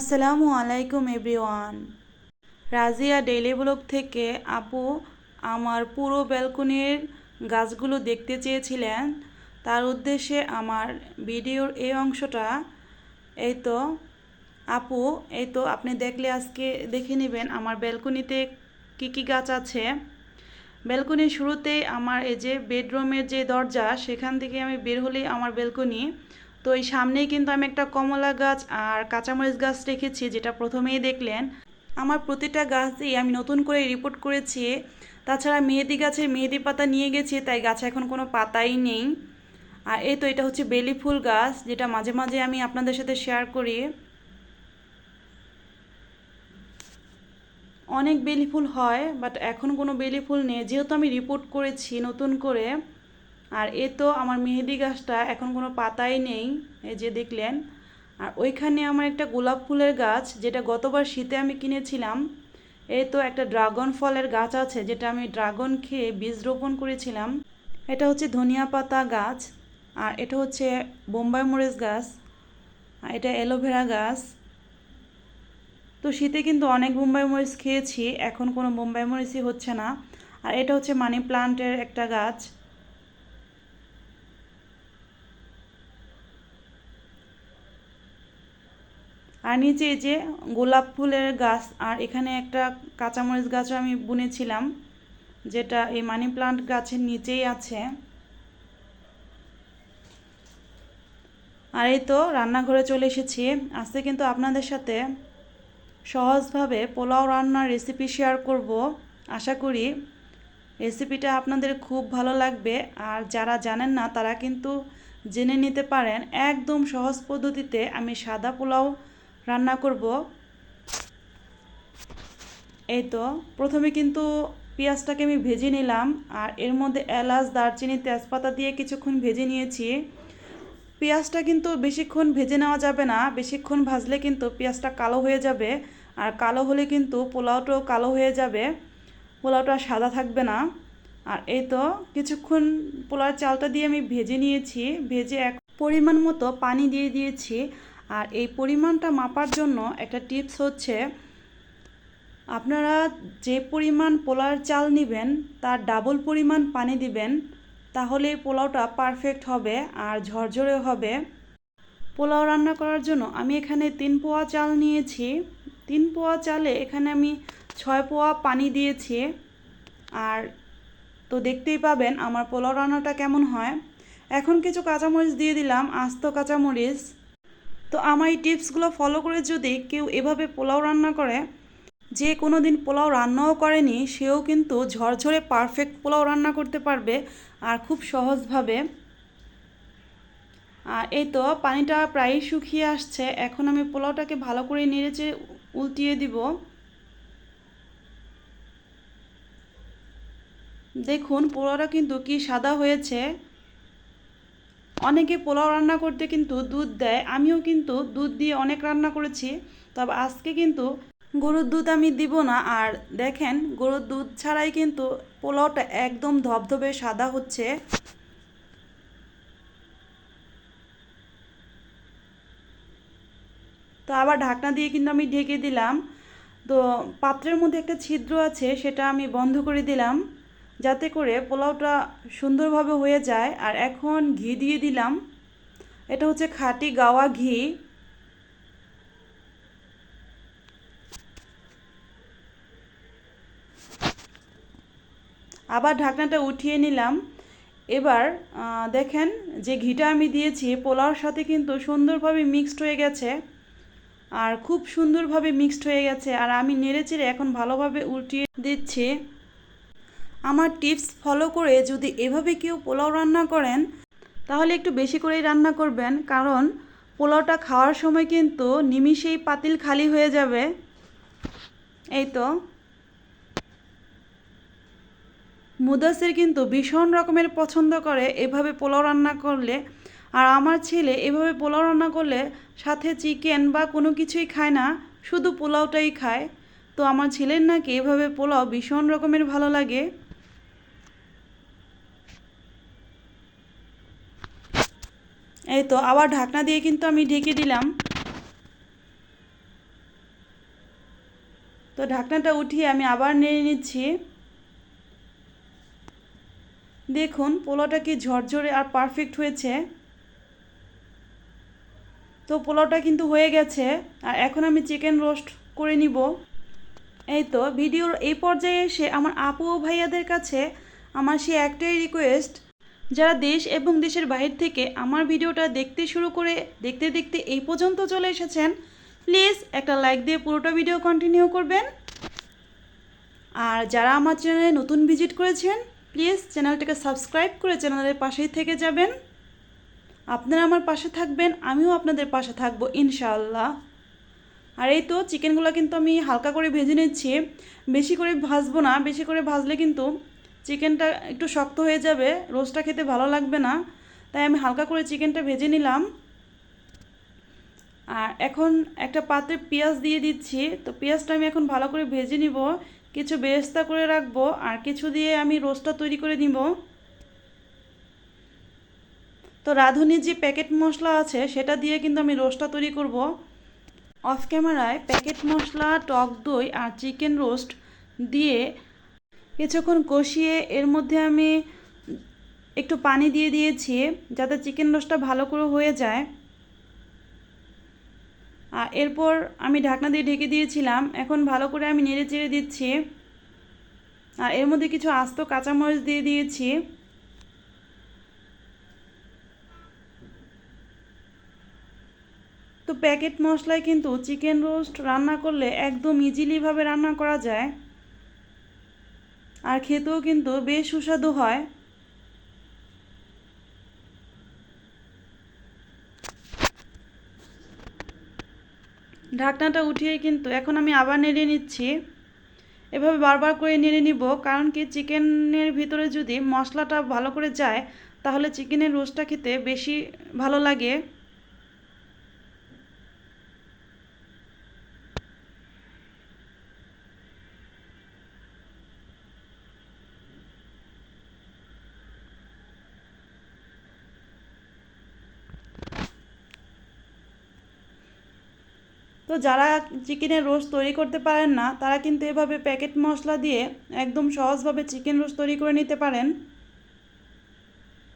আসসালামু আলাইকুম everyone. Razia daily blog থেকে আপু আমার পুরো ব্যালকনির গাছগুলো দেখতে চেয়েছিলেন। তার উদ্দেশ্যে আমার ভিডিওর এই অংশটা, এই তো, আপু, এই তো আপনি দেখলে আজকে দেখে নেবেন আমার ব্যালকনিতে কি কি গাছ আছে। ব্যালকনির শুরুতেই আমার এই যে বেডরুমের যে দরজা, সেখান থেকে আমি বের হলেই আমার ব্যালকনি। তো এই সামনেই কিন্তু আমি একটা কমলা গাছ আর কাঁচামরিচ গাছ রেখেছি, যেটা প্রথমেই দেখলেন। আমার প্রতিটা গাছই আমি নতুন করে রিপোর্ট করেছি। তাছাড়া মেহেদি গাছের মেহেদি পাতা নিয়ে গেছি, তাই গাছে এখন কোনো পাতাই নেই। আর এই তো এটা হচ্ছে বেলি ফুল গাছ, যেটা মাঝে মাঝে আমি আপনাদের সাথে শেয়ার করি। অনেক বেলি ফুল হয় বাট এখন কোনো বেলি ফুল নেই। যেহেতু আমি রিপোর্ট করেছি নতুন করে আর এ তো আমার মেহেদি গাছটা, এখন কোনো পাতাই নেই, এই যে দেখলেন। আর ওইখানে আমার একটা গোলাপ ফুলের গাছ, যেটা গতবার শীতে আমি কিনেছিলাম। এই তো একটা ড্রাগন ফলের গাছ আছে, যেটা আমি ড্রাগন খেয়ে বীজ রোপণ করেছিলাম। এটা হচ্ছে ধনিয়া পাতা গাছ, আর এটা হচ্ছে বোম্বাই মরিচ গাছ, আর এটা অ্যালোভেরা গাছ। তো শীতে কিন্তু অনেক বোম্বাই মরিচ খেয়েছি, এখন কোনো বোম্বাই মরিচই হচ্ছে না। আর এটা হচ্ছে মানি প্লান্টের একটা গাছ আর নিচে এই যে গোলাপ ফুলের গাছ, আর এখানে একটা কাঁচামরিচ গাছও আমি বুনেছিলাম, যেটা এই মানি প্লান্ট গাছের নিচেই আছে। আর এই তো রান্নাঘরে চলে এসেছি। আজকে কিন্তু আপনাদের সাথে সহজভাবে পোলাও রান্নার রেসিপি শেয়ার করব। আশা করি রেসিপিটা আপনাদের খুব ভালো লাগবে। আর যারা জানেন না, তারা কিন্তু জেনে নিতে পারেন। একদম সহজ পদ্ধতিতে আমি সাদা পোলাও রান্না করব। এই তো, প্রথমে কিন্তু পেঁয়াজটাকে আমি ভেজে নিলাম আর এর মধ্যে এলাচ, দারচিনি, তেজপাতা দিয়ে কিছুক্ষণ ভেজে নিয়েছি। পেঁয়াজটা কিন্তু বেশিক্ষণ ভেজে নেওয়া যাবে না, বেশিক্ষণ ভাজলে কিন্তু পেঁয়াজটা কালো হয়ে যাবে আর কালো হলে কিন্তু পোলাওটাও কালো হয়ে যাবে, পোলাওটা সাদা থাকবে না। আর এই তো, কিছুক্ষণ পোলার চালটা দিয়ে আমি ভেজে নিয়েছি, ভেজে এক পরিমাণ মতো পানি দিয়ে দিয়েছি আর এই পরিমাণটা মাপার জন্য একটা টিপস হচ্ছে, আপনারা যে পরিমাণ পোলার চাল নেবেন, তার ডাবল পরিমাণ পানি দিবেন, তাহলে পোলাওটা পারফেক্ট হবে আর ঝরঝরে হবে। পোলাও রান্না করার জন্য আমি এখানে তিন পোয়া চাল নিয়েছি। তিন পোয়া চালে এখানে আমি ছয় পোয়া পানি দিয়েছি। আর তো দেখতেই পাবেন আমার পোলাও রান্নাটা কেমন হয়। এখন কিছু কাঁচামরিচ দিয়ে দিলাম, আস্ত কাঁচামরিচ। তো আমার এই টিপসগুলো ফলো করে যদি কেউ এভাবে পোলাও রান্না করে, যে কোনো দিন পোলাও রান্নাও করেনি, সেও কিন্তু ঝরঝরে পারফেক্ট পোলাও রান্না করতে পারবে আর খুব সহজভাবে। আর এই তো পানিটা প্রায় শুকিয়ে আসছে, এখন আমি পোলাওটাকে ভালো করে নেড়েচে উল্টিয়ে দিব। দেখুন, পোলাওটা কিন্তু কি সাদা হয়েছে। অনেকে পোলাও রান্না করতে কিন্তু দুধ দেয়, আমিও কিন্তু দুধ দিয়ে অনেক রান্না করেছি। তবে আজকে কিন্তু গরুর দুধ আমি দিব না। আর দেখেন, গরুর দুধ ছাড়াই কিন্তু পোলাওটা একদম ধবধবে সাদা হচ্ছে। তো আবার ঢাকনা দিয়ে কিন্তু আমি ঢেকে দিলাম। তো পাত্রের মধ্যে একটা ছিদ্র আছে, সেটা আমি বন্ধ করে দিলাম। যাতে করে পোলাওটা সুন্দরভাবে হয়ে যায়। আর এখন ঘি দিয়ে দিলাম। এটা হচ্ছে খাঁটি গাওয়া ঘি। আবার ঢাকনাটা উঠিয়ে নিলাম। এবার দেখেন যে ঘিটা আমি দিয়েছি, পোলাওর সাথে কিন্তু সুন্দরভাবে মিক্সড হয়ে গেছে। আর খুব সুন্দরভাবে মিক্সড হয়ে গেছে। আর আমি নেড়ে চেড়ে এখন ভালোভাবে উল্টিয়ে দিচ্ছি। আমার টিপস ফলো করে যদি এভাবে কেউ পোলাও রান্না করেন, তাহলে একটু বেশি করেই রান্না করবেন। কারণ পোলাওটা খাওয়ার সময় কিন্তু নিমিষেই পাতিল খালি হয়ে যাবে। এই তো। মুদাসির কিন্তু ভীষণ রকমের পছন্দ করে এভাবে পোলাও রান্না করলে। আর আমার ছেলে এভাবে পোলাও রান্না করলে সাথে চিকেন বা কোনো কিছুই খায় না, শুধু পোলাওটাই খায়। তো আমার ছেলের নাকি এভাবে পোলাও ভীষণ রকমের ভালো লাগে। এই তো, আবার ঢাকনা দিয়ে কিন্তু আমি ঢেকে দিলাম। তো ঢাকনাটা উঠিয়ে আমি আবার নেড়ে নিচ্ছি। দেখুন, পোলাওটা কি ঝরঝরে আর পারফেক্ট হয়েছে। তো পোলাওটা কিন্তু হয়ে গেছে, আর এখন আমি চিকেন রোস্ট করে নিব। এই তো, ভিডিওর এই পর্যায়ে এসে আমার আপু ও ভাইয়াদের কাছে আমার সে একটাই রিকোয়েস্ট যারা দেশ এবং দেশের বাইরে থেকে আমার ভিডিওটা দেখতে শুরু করে দেখতে দেখতে এই পর্যন্ত চলে এসেছেন, প্লিজ একটা লাইক দিয়ে পুরোটা ভিডিও কন্টিনিউ করবেন। আর যারা আমার চ্যানেলে নতুন ভিজিট করেছেন, প্লিজ চ্যানেলটাকে সাবস্ক্রাইব করে চ্যানেলের পাশেই থেকে যাবেন। আপনারা আমার পাশে থাকবেন, আমিও আপনাদের পাশে থাকব, ইনশাআল্লাহ। আর এই তো চিকেনগুলো কিন্তু আমি হালকা করে ভেজে নিচ্ছি। বেশি করে ভাজবো না, বেশি করে ভাজলে কিন্তু চিকেনটা একটু শক্ত হয়ে যাবে, রোস্টটা খেতে ভালো লাগবে না, তাই আমি হালকা করে চিকেনটা ভেজে নিলাম। আর এখন একটা পাত্রে পেঁয়াজ দিয়ে দিচ্ছি, তো পেঁয়াজটা আমি এখন ভালো করে ভেজে নিব, কিছু বেরেস্তা করে রাখব, আর কিছু দিয়ে আমি রোস্টটা তৈরি করে নিব। তো রাঁধুনির যে প্যাকেট মশলা আছে, সেটা দিয়ে কিন্তু আমি রোস্টটা তৈরি করব। অফ ক্যামেরায় প্যাকেট মশলা, টক দই আর চিকেন রোস্ট দিয়ে কিছুক্ষণ কষিয়ে এর মধ্যে আমি একটু পানি দিয়ে দিয়েছি, যাতে চিকেন রোস্টটা ভালো করে হয়ে যায়। আর এরপর আমি ঢাকনা দিয়ে ঢেকে দিয়েছিলাম, এখন ভালো করে আমি নেড়ে চেড়ে দিচ্ছি। আর এর মধ্যে কিছু আস্ত কাঁচামরিচ দিয়ে দিয়েছি। তো প্যাকেট মশলায় কিন্তু চিকেন রোস্ট রান্না করলে একদম ইজিলিভাবে রান্না করা যায়। আর খেতেও কিন্তু বেশ সুস্বাদু হয়। ঢাকনাটা উঠিয়ে কিন্তু এখন আমি আবার নেড়ে নিচ্ছি। এভাবে বারবার করে নেড়ে নিব, কারণ কি চিকেনের ভিতরে যদি মশলাটা ভালো করে যায়, তাহলে চিকেনের রোস্টটা খেতে বেশি ভালো লাগে। তো যারা চিকেনের রোস্ট তৈরি করতে পারেন না, তারা কিন্তু এভাবে প্যাকেট মশলা দিয়ে একদম সহজভাবে চিকেন রোস্ট তৈরি করে নিতে পারেন।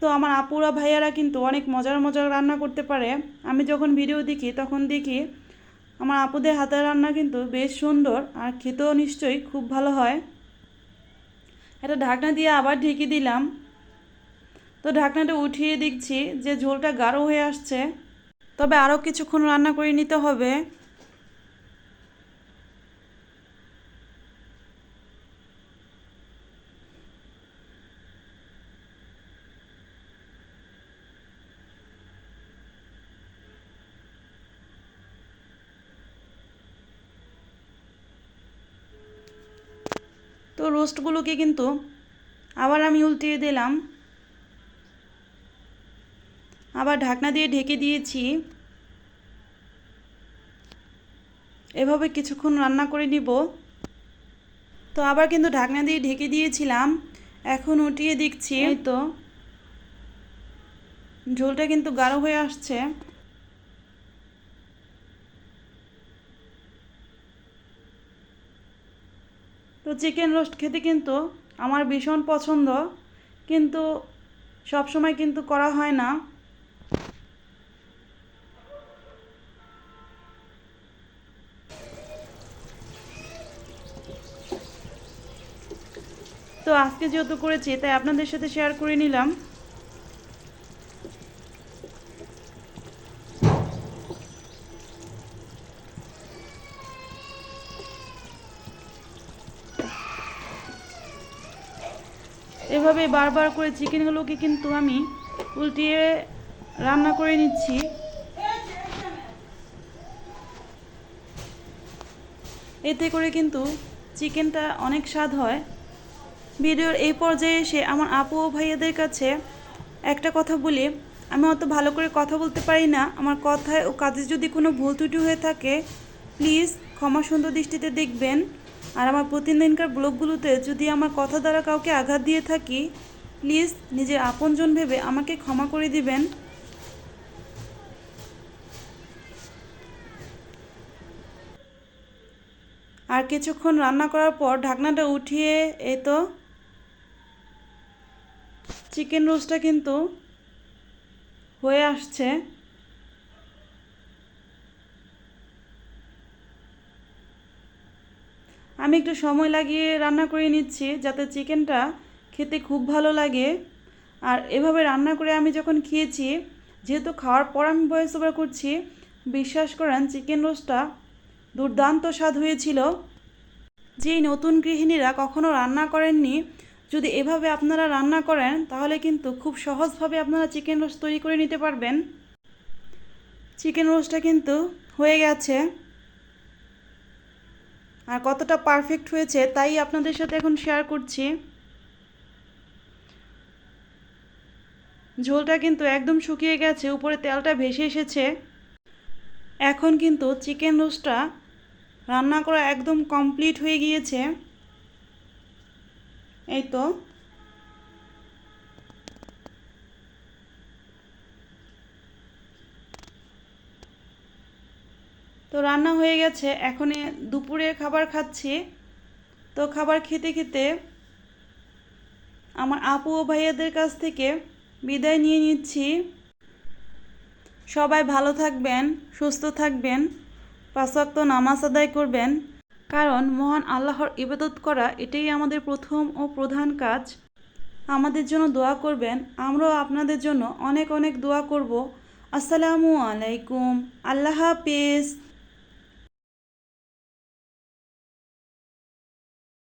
তো আমার আপুরা, ভাইয়ারা কিন্তু অনেক মজার মজার রান্না করতে পারে। আমি যখন ভিডিও দেখি, তখন দেখি আমার আপুদের হাতের রান্না কিন্তু বেশ সুন্দর আর খেতেও নিশ্চয়ই খুব ভালো হয়। এটা ঢাকনা দিয়ে আবার ঢেকে দিলাম। তো ঢাকনাটা উঠিয়ে দেখছি যে ঝোলটা গাঢ় হয়ে আসছে। তবে আরও কিছুক্ষণ রান্না করে নিতে হবে। রোস্টগুলোকে কিন্তু আবার আমি উল্টিয়ে দিলাম। আবার ঢাকনা দিয়ে ঢেকে দিয়েছি। এভাবে কিছুক্ষণ রান্না করে নিব। তো আবার কিন্তু ঢাকনা দিয়ে ঢেকে দিয়েছিলাম। এখন উঠিয়ে এই তো ঝোলটা কিন্তু গাঢ় হয়ে আসছে। তো চিকেন রোস্ট খেতে কিন্তু আমার ভীষণ পছন্দ, কিন্তু সব সময় কিন্তু করা হয় না। তো আজকে যেহেতু করেছি, তাই আপনাদের সাথে শেয়ার করে নিলাম। এভাবে বারবার করে চিকেনগুলোকে কিন্তু আমি উল্টিয়ে রান্না করে নিচ্ছি। এতে করে কিন্তু চিকেনটা অনেক স্বাদ হয়। ভিডিওর এই পর্যায়ে এসে আমার আপু ও ভাইয়াদের কাছে একটা কথা বলি। আমি অত ভালো করে কথা বলতে পারি না। আমার কথায় ও কাজে যদি কোনো ভুল ত্রুটি হয়ে থাকে, প্লিজ ক্ষমা সুন্দর দৃষ্টিতে দেখবেন। আর আমার প্রতিদিনকার ব্লগগুলোতে যদি আমার কথা দ্বারা কাউকে আঘাত দিয়ে থাকি, প্লিজ নিজের আপনজন ভেবে আমাকে ক্ষমা করে দিবেন। আর কিছুক্ষণ রান্না করার পর ঢাকনাটা উঠিয়ে এই তো চিকেন রোস্টটা কিন্তু হয়ে আসছে। একটু সময় লাগিয়ে রান্না করে নিচ্ছি, যাতে চিকেনটা খেতে খুব ভালো লাগে। আর এভাবে রান্না করে আমি যখন খেয়েছি, যেহেতু খাওয়ার পর আমি ভয়েস ওভার করছি, বিশ্বাস করেন চিকেন রোস্টটা দুর্দান্ত স্বাদ হয়েছিল। যেই নতুন গৃহিণীরা কখনো রান্না করেননি, যদি এভাবে আপনারা রান্না করেন, তাহলে কিন্তু খুব সহজভাবে আপনারা চিকেন রোস্ট তৈরি করে নিতে পারবেন। চিকেন রোস্টটা কিন্তু হয়ে গেছে। আর কতটা পারফেক্ট হয়েছে তাই আপনাদের সাথে এখন শেয়ার করছি। ঝোলটা কিন্তু একদম শুকিয়ে গেছে, উপরে তেলটা ভেসে এসেছে। এখন কিন্তু চিকেন রোস্টটা রান্না করা একদম কমপ্লিট হয়ে গিয়েছে। এই তো। তো রান্না হয়ে গেছে এখন দুপুরে খাবার খাচ্ছি। তো খাবার খেতে খেতে আমার আপু ও ভাইয়াদের কাছ থেকে বিদায় নিয়ে নিচ্ছি। সবাই ভালো থাকবেন, সুস্থ থাকবেন পাঁচওয়াক্ত নামাজ আদায় করবেন, কারণ মহান আল্লাহর ইবাদত করা এটাই আমাদের প্রথম ও প্রধান কাজ। আমাদের জন্য দোয়া করবেন, আমরাও আপনাদের জন্য অনেক অনেক দোয়া করব। আসসালামু আলাইকুম, আল্লাহ হাফিজ।